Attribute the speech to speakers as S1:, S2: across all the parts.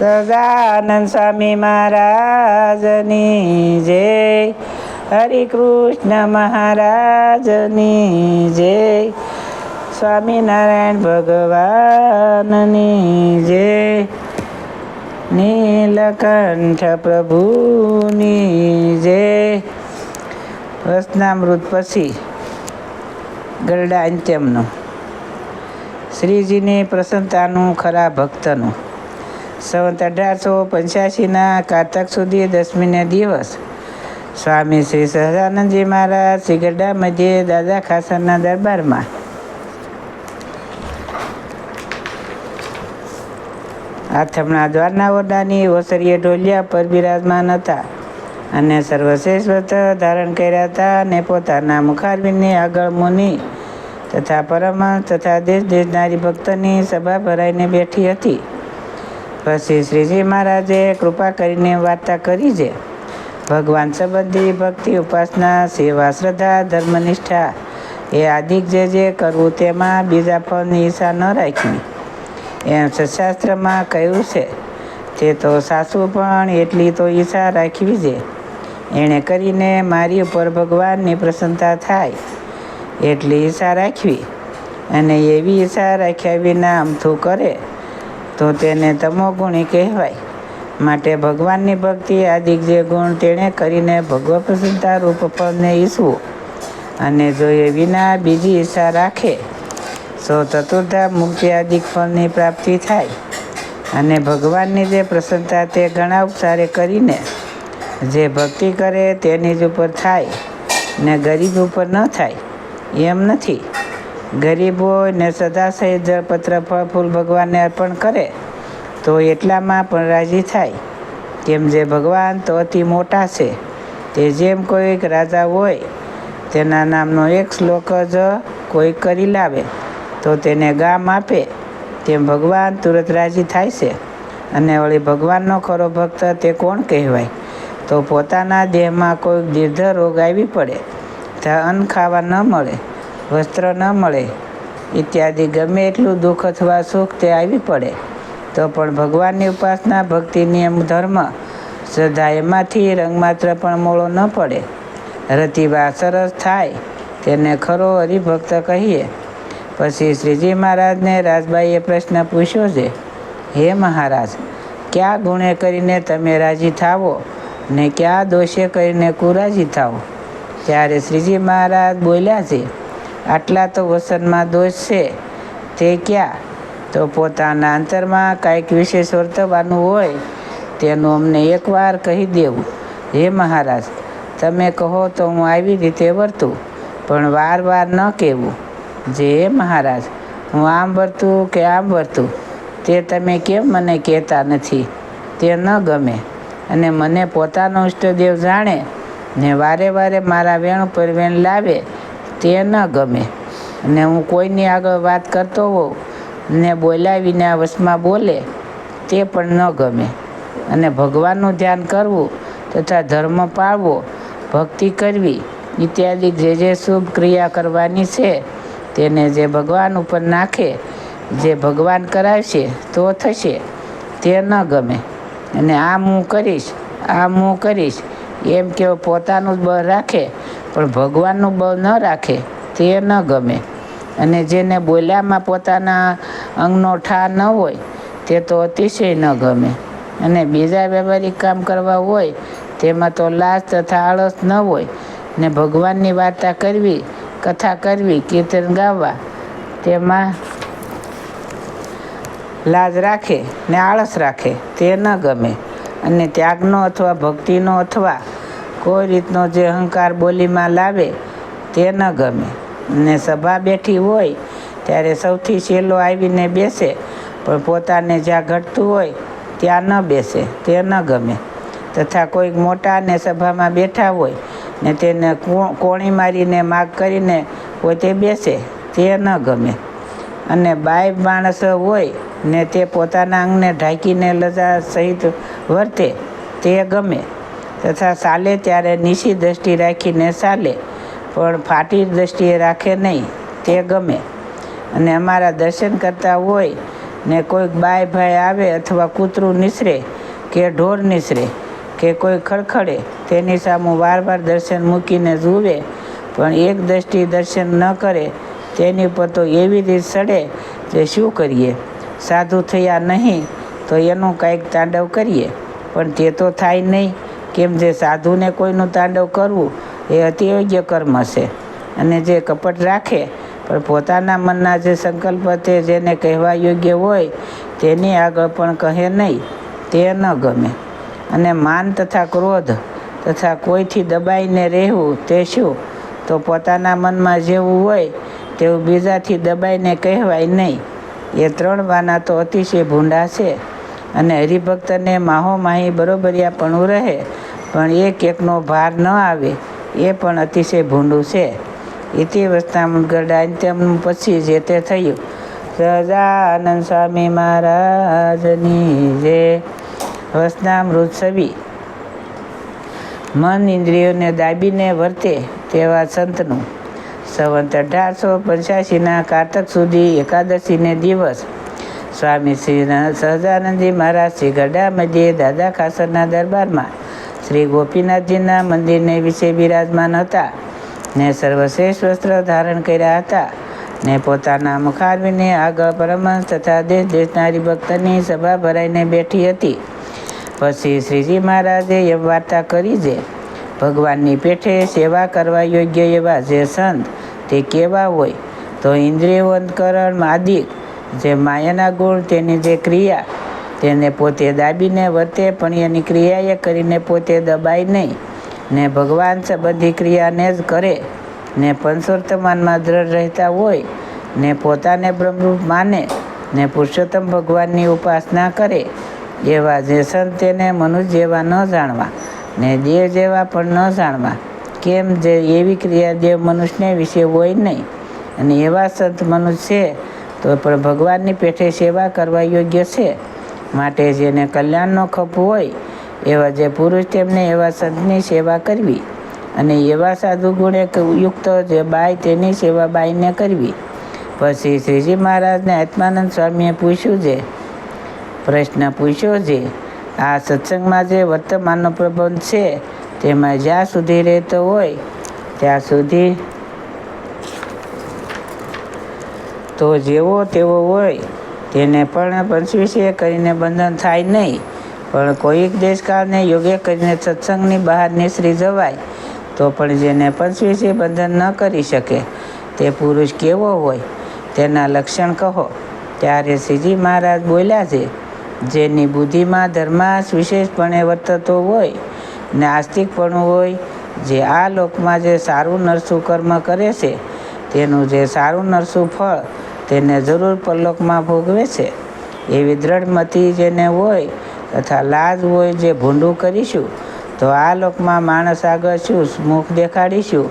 S1: સદાનંદ સ્વામી મહારાજની જય હરિકૃષ્ણ મહારાજની જય સ્વામિનારાયણ ભગવાનની જય નીલકંઠ પ્રભુની જય રસનામૃત પછી ગરડા અંત્યમનું શ્રીજીની પ્રસન્નતાનું ખરા ભક્તનું સંવત અઢારસો પંચ્યાસીના કારતક સુધી દસમીને દિવસ. સ્વામી શ્રી સહજાનંદજી મહારાજ સિગરડા મધ્યે દાદા ખાસરના દરબારમાં. આથમણા દ્વારના ઓરડાની ઓસરીએ ઢોલિયા પર બિરાજમાન હતા અને સર્વશ્રેષ્ઠ ધારણ કર્યા હતા અને પોતાના મુખારવીની આગળ મુનિ તથા પરમહંસ તથા દેશ દેશનારી ભક્તની સભા ભરાઈને બેઠી હતી. પછી શ્રીજી મહારાજે કૃપા કરીને વાર્તા કરી છે. ભગવાન સંબંધી ભક્તિ, ઉપાસના, સેવા, શ્રદ્ધા, ધર્મનિષ્ઠા એ આદિક જે જે કરવું તેમાં બીજા ફળની ઈચ્છા ન રાખવી. એમ સશાસ્ત્રમાં કહ્યું છે, તે તો સાસુ પણ એટલી તો ઈચ્છા રાખવી છે. એણે કરીને મારી ઉપર ભગવાનની પ્રસન્નતા થાય એટલી ઈચ્છા રાખવી. અને એવી ઈચ્છા રાખ્યા વિના અમથું કરે તો તેને તમોગુણી કહેવાય. માટે ભગવાનની ભક્તિ આદિક જે ગુણ તેણે કરીને ભગવત પ્રસન્નતા રૂપ ફળને ઈસવું અને જો એ વિના બીજી ઈચ્છા રાખે તો ચતુર્ધા મુક્તિ આદિક ફળની પ્રાપ્તિ થાય. અને ભગવાનની જે પ્રસન્નતા તે ઘણા ઉપચારે કરીને જે ભક્તિ કરે તેની જ ઉપર થાય ને ગરીબ ઉપર ન થાય, એમ નથી. ગરીબ હોય ને સદા સહિત જળપત્ર ફળ ફૂલ ભગવાનને અર્પણ કરે, તો એટલામાં પણ રાજી થાય. કેમ જે ભગવાન તો અતિ મોટા છે, તે જેમ કોઈક રાજા હોય, તેના નામનો એક શ્લોક જ કોઈ કરી લાવે, તો તેને ગામ આપે, તેમ ભગવાન તુરત રાજી થાય છે. અને વળી ભગવાનનો ખરો ભક્ત તે કોણ કહેવાય? તો પોતાના દેહમાં કોઈક દીર્ઘ રોગ આવી પડે તો અન્ન ખાવા ન મળે વસ્ત્ર ન મળે. ઇત્યાદિ ગમે એટલું દુઃખ અથવા સુખ તે આવી પડે. તો પણ ભગવાનની ઉપાસના, ભક્તિ, નિયમ, ધર્મ શ્રદ્ધા એમાંથી રંગમાત્ર પણ મોળો ન પડે. રતિવા સરસ થાય તેને ખરો હરિભક્ત કહીએ. પછી શ્રીજી મહારાજને રાજબાઈએ પ્રશ્ન પૂછ્યો છે, હે મહારાજ, કયા ગુણે કરીને તમે રાજી થાવો ને કયા દોષે કરીને કુરાજી થાવો? ત્યારે શ્રીજી મહારાજ બોલ્યા છે આટલા તો વસનમાં દોષ છે. તે ક્યાં? તો પોતાના અંતરમાં કાંઈક વિશેષ વર્તવાનું હોય, તેનું અમને એકવાર કહી દેવું. હે મહારાજ, તમે કહો તો હું આવી રીતે વર્તું, પણ વાર વાર ન કહેવું. જે હે મહારાજ, હું આમ વર્તું કે આમ વર્તું, તે તમે કેમ મને કહેતા નથી? તે ન ગમે. અને મને પોતાનો ઇષ્ટદેવ જાણે ને વારે વારે મારા વેણ પર વેણ લાવે તે ન ગમે. અને હું કોઈની આગળ વાત કરતો હોઉં, ને બોલાવીને આ વશમાં બોલે, તે પણ ન ગમે. અને ભગવાનનું ધ્યાન કરવું તથા ધર્મ પાળવો, ભક્તિ કરવી, ઇત્યાદિ જે જે શુભ ક્રિયા કરવાની છે, તેને જે ભગવાન ઉપર નાખે, જે ભગવાન કરાવશે, તો થશે. તે ન ગમે. અને આમ હું કરીશ આમ હું કરીશ. એમ કે પોતાનું જ બળ રાખે પણ ભગવાનનું બળ ન રાખે, તે ન ગમે. અને જેને બોલ્યામાં પોતાના અંગનો ઠા ન હોય, તે તો અતિશય ન ગમે. અને બીજા વ્યવહારિક કામ કરવા હોય, તેમાં તો લાજ તથા આળસ ન હોય. ને ભગવાનની વાર્તા કરવી, કથા કરવી, કીર્તન ગાવા, તેમાં લાજ રાખે ને આળસ રાખે, તે ન ગમે. અને ત્યાગનો અથવા ભક્તિનો અથવા કોઈ રીતનો જે અહંકાર બોલીમાં લાવે તે ન ગમે. ને સભા બેઠી હોય ત્યારે સૌથી છેલ્લો આવીને બેસે, પણ પોતાને જ્યાં ઘટતું હોય ત્યાં ન બેસે, તે ન ગમે. તથા કોઈક મોટાને સભામાં બેઠા હોય ને તેને કોણી મારીને માગ કરીને પોતે બેસે, તે ન ગમે. અને બાય માણસ હોય ને તે પોતાના અંગને ઢાંકીને લજા સહિત વર્તે, તે ગમે. તથા ચાલે ત્યારે નીચી દ્રષ્ટિ રાખીને ચાલે, પણ ફાટી દ્રષ્ટિએ રાખે નહીં, તે ગમે. અને અમારા દર્શન કરતા હોય ને કોઈક બાય ભાઈ આવે અથવા કૂતરું નિસરે કે ઢોર નિસરે કે કોઈ ખડખડે, તેની સામું વાર વાર દર્શન મૂકીને જુએ, પણ એક દ્રષ્ટિ દર્શન ન કરે, તેની પર તો એવી રીત સડે કે શું કરીએ? સાધુ થયા નહીં તો એનું કાંઈક તાંડવ કરીએ, પણ તે તો થાય નહીં. કેમ જે સાધુને કોઈનું તાંડવ કરવું, એ અતિ યોગ્ય કર્મ છે. અને જે કપટ રાખે, પણ પોતાના મનના જે સંકલ્પ તે જેને કહેવા યોગ્ય હોય, તેની આગળ પણ કહે નહીં, તે ન ગમે. અને માન તથા ક્રોધ તથા કોઈથી દબાઈને રહેવું તે શું? તો પોતાના મનમાં જેવું હોય તેવું બીજાથી દબાઈને કહેવાય નહીં. એ ત્રણ વાના તો અતિશય ભૂંડા છે. અને હરિભક્તને માહો માહી બરોબરિયાપણું રહે પણ એક એકનો ભાર ન આવે, એ પણ અતિશય ભૂંડું છે. ઇતિ વસ્તામગઢ અંત્યમ પછી જે તે થયું. સહજાનંદ સ્વામી મહારાજની જે વસનામૃત છવી મન ઇન્દ્રિયોને દાબીને વર્તે તેવા સંતનું. સંવંત અઢારસો પંચ્યાસીના કારતક સુધી એકાદશીને દિવસ. સ્વામી શ્રી સહજાનંદજી મહારાજ શ્રી ગઢા મધ્યે દાદા ખાસરના દરબારમાં શ્રી ગોપીનાથજીના મંદિરને વિશે બિરાજમાન હતા ને સર્વશ્રેષ્ઠ વસ્ત્ર ધારણ કર્યા હતા ને પોતાના મુખારવીને આગળ પરમહંસ તથા દેશ દેશનારી ભક્તની સભા ભરાઈને બેઠી હતી. પછી શ્રીજી મહારાજે એ વાર્તા કરી છે ભગવાનની પેઠે સેવા કરવા યોગ્ય એવા જે સંત તે કેવા હોય? તો ઇન્દ્રિયવંતકરણ આદિક જે માયાના ગુણ તેની જે ક્રિયા તેને પોતે દાબીને વર્તે, પણ એની ક્રિયાએ કરીને પોતે દબાય નહીં. ને ભગવાન સંબંધી ક્રિયાને જ કરે. ને પંચોર્તમાનમાં દ્રઢ રહેતા હોય, ને પોતાને બ્રહ્મરૂપ માને, ને પુરુષોત્તમ ભગવાનની ઉપાસના કરે. એવા જે સંત તેને મનુષ્ય જેવા ન જાણવા, ને દેવ જેવા પણ ન જાણવા. કેમ જે એવી ક્રિયા દેવ મનુષ્યને વિશે હોય નહીં. અને એવા સંત મનુષ્ય છે, તો પણ ભગવાનની પેઠે સેવા કરવા યોગ્ય છે. માટે જેને કલ્યાણનો ખપ હોય, એવા જે પુરુષ તેમને એવા સંતની સેવા કરવી અને એવા સાધુ ગુણે યુક્ત જે બાઈ તેની સેવા બાઈને કરવી. પછી શ્રીજી મહારાજને આત્માનંદ સ્વામીએ પૂછ્યું છે, પ્રશ્ન પૂછ્યો છે, આ સત્સંગમાં જે વર્તમાનનો પ્રબંધ છે, તેમાં જ્યાં સુધી રહેતો હોય, ત્યાં સુધી તો જેવો તેવો હોય તેને પણ પંચવીસે કરીને બંધન થાય નહીં. પણ કોઈક દેશકાળને યોગ્ય કરીને સત્સંગની બહાર નિસરી જવાય, તો પણ જેને પંચવીસે બંધન ન કરી શકે, તે પુરુષ કેવો હોય, તેના લક્ષણ કહો. ત્યારે શ્રીજી મહારાજ બોલ્યા છે, જેની બુદ્ધિમાં ધર્માસ વિશેષપણે વર્તતો હોય ને આસ્તિકપણું હોય, જે આ લોકમાં જે સારું નરસું કર્મ કરે છે, તેનું જે સારું નરસું ફળ તેને જરૂર પરલોકમાં ભોગવે છે. એવી દ્રઢમતી જેને હોય તથા લાજ હોય જે ભૂંડું કરીશું, તો આ લોકમાં માણસ આગળ શું મુખ દેખાડીશું?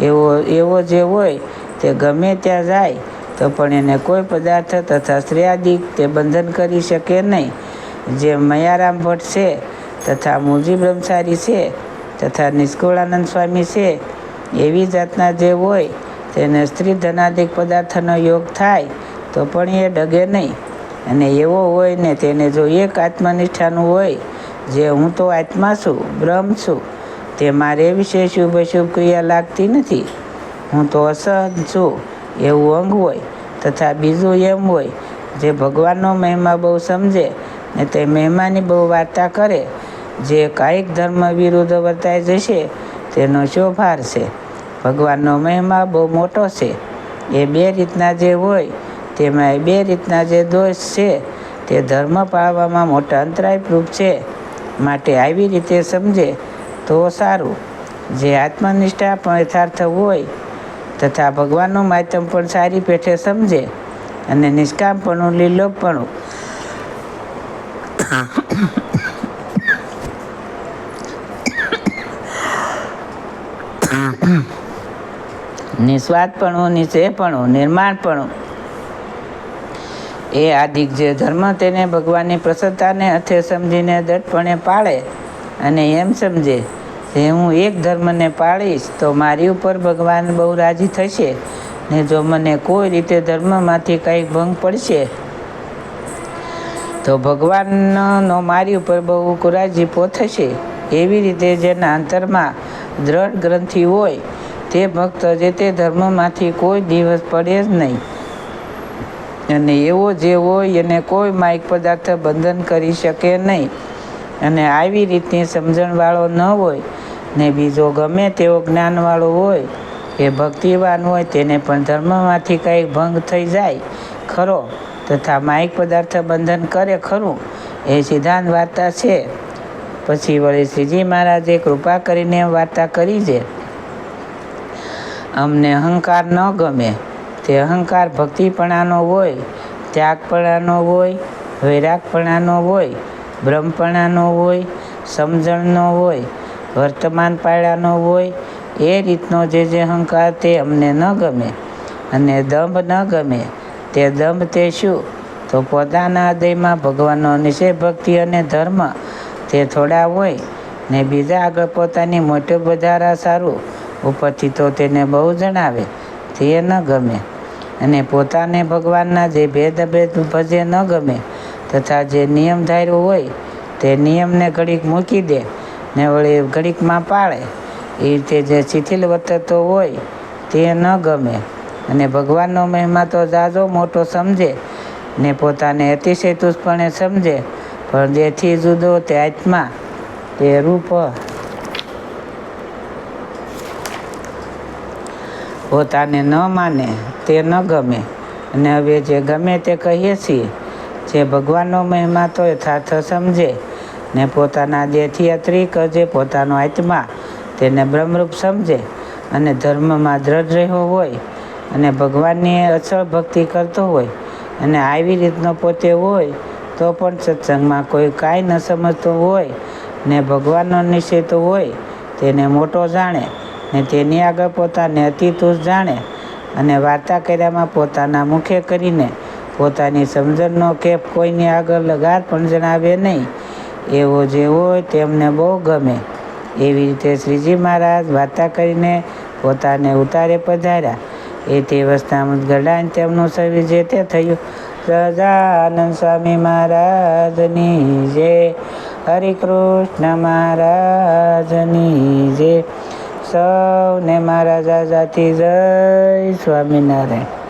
S1: એવો એવો જે હોય તે ગમે ત્યાં જાય, તો પણ એને કોઈ પદાર્થ તથા શ્રેયાદિક તે બંધન કરી શકે નહીં. જે મયારામ ભટ્ટ છે તથા મુજી બ્રહ્મચારી છે તથા નિષ્કુળાનંદ સ્વામી છે, એવી જાતના જે હોય તેને સ્ત્રી ધનાદિક પદાર્થનો યોગ થાય, તો પણ એ ડગે નહીં. અને એવો હોય ને તેને જો એક આત્મનિષ્ઠાનું હોય, જે હું તો આત્મા છું, બ્રહ્મ છું, તે મારે વિશે શુભ શુભ ક્રિયા લાગતી નથી. હું તો અસહજ છું, એવું અંગ હોય, તથા બીજું એમ હોય, જે ભગવાનનો મહિમા બહુ સમજે, ને તે મહિમાની બહુ વાર્તા કરે, જે કાયિક ધર્મ વિરુદ્ધ વર્તાઈ જશે, તેનો શોભાર છે. ભગવાનનો મહિમા બહુ મોટો છે. એ બે રીતના જે હોય, તેમાં બે રીતના જે દોષ છે, તે ધર્મ પાળવામાં મોટા અંતરાયરૂપ છે. માટે આવી રીતે સમજે તો સારું. જે આત્મનિષ્ઠા પણ યથાર્થ હોય, તથા ભગવાનનું માધ્યમ પણ સારી પેઠે સમજે, અને નિષ્કામપણું, લીલોપણું. નિસ્વાર્થપણું નિશ્ચયપણું નિર્માણપણું એ આદિક જે ધર્મ તેને ભગવાનની પ્રસન્નતાને અર્થે સમજીને દૃઢપણે પાળે અને એમ સમજે કે હું એક ધર્મને પાળીશ તો મારી ઉપર ભગવાન બહુ રાજી થશે ને જો મને કોઈ રીતે ધર્મમાંથી કંઈક ભંગ પડશે તો ભગવાનનો મારી ઉપર બહુ કુરાજીપો થશે. એવી રીતે જેના અંતરમાં દ્રઢ ગ્રંથિ હોય તે ભક્ત જે તે ધર્મમાંથી કોઈ દિવસ પડે જ નહીં. અને એવો જે હોય એને કોઈ માયક પદાર્થ બંધન કરી શકે નહીં. અને આવી રીતની સમજણવાળો ન હોય ને બીજો ગમે તેવો જ્ઞાનવાળો હોય કે ભક્તિવાન હોય તેને પણ ધર્મમાંથી કંઈક ભંગ થઈ જાય. ખરો, તથા માયક પદાર્થ બંધન કરે ખરું, એ સિદ્ધાંત વાર્તા છે. પછી વળી શ્રીજી મહારાજે કૃપા કરીને વાર્તા કરી છે. અમને અહંકાર ન ગમે. તે અહંકાર ભક્તિપણાનો હોય, ત્યાગપણાનો હોય, વૈરાગપણાનો હોય, બ્રહ્મપણાનો હોય, સમજણનો હોય, વર્તમાન પાળાનો હોય, એ રીતનો જે જે અહંકાર તે અમને ન ગમે. અને દંભ ન ગમે. તે દંભ તે શું? તો પોતાના હૃદયમાં ભગવાનનો નિષેધ ભક્તિ અને ધર્મ. તે થોડા હોય ને બીજા આગળ પોતાની મોટો વધારા સારું. ઉપરથી તો તેને બહુ જણાવે, તે ન ગમે. અને પોતાને ભગવાનના જે ભેદ ભેદ ભજે ન ગમે, તથા જે નિયમ ધાર્યો હોય, તે નિયમને ઘડીક મૂકી દે, ને વળી ઘડીકમાં પાળે. એ રીતે જે શિથિલ વર્તતો હોય, તે ન ગમે. અને ભગવાનનો મહિમા તો જાજો મોટો સમજે, ને પોતાને અતિશય તુષ્પણે સમજે, પણ જેથી જુદો તે આત્મા, તે રૂપ પોતાને ન માને, તે ન ગમે. અને હવે જે ગમે તે કહીએ છીએ, જે ભગવાનનો મહિમા તો યથાર્થ સમજે. ને પોતાના દેહથી અતિરિક્ત જે પોતાનો આત્મા, તેને બ્રહ્મરૂપ સમજે. અને ધર્મમાં દ્રઢ રહ્યો હોય, અને ભગવાનની અચળ ભક્તિ કરતો હોય, અને આવી રીતનો પોતે હોય, તો પણ સત્સંગમાં કોઈ કાંઈ ન સમજતો હોય, ને ભગવાનનો નિષેધ હોય, તેને મોટો જાણે. ને તેની આગળ પોતાને અતિ તુષ જાણે. અને વાર્તા કર્યામાં પોતાના મુખે કરીને પોતાની સમજણનો કેપ કોઈની આગળ લગાર પણ જણાવે નહીં. એવો જે હોય તેમને બહુ ગમે. એવી રીતે શ્રીજી મહારાજ વાર્તા કરીને પોતાને ઉતારે પધાર્યા. એ તે વસ્તામાં ગરડાન તેમનું શરીર જે તે થયું. સજાનંદ સ્વામી મહારાજની જે, હરિકૃષ્ણ મહારાજની જય સૌને મારા જાજાથી જય સ્વામિનારાયણ.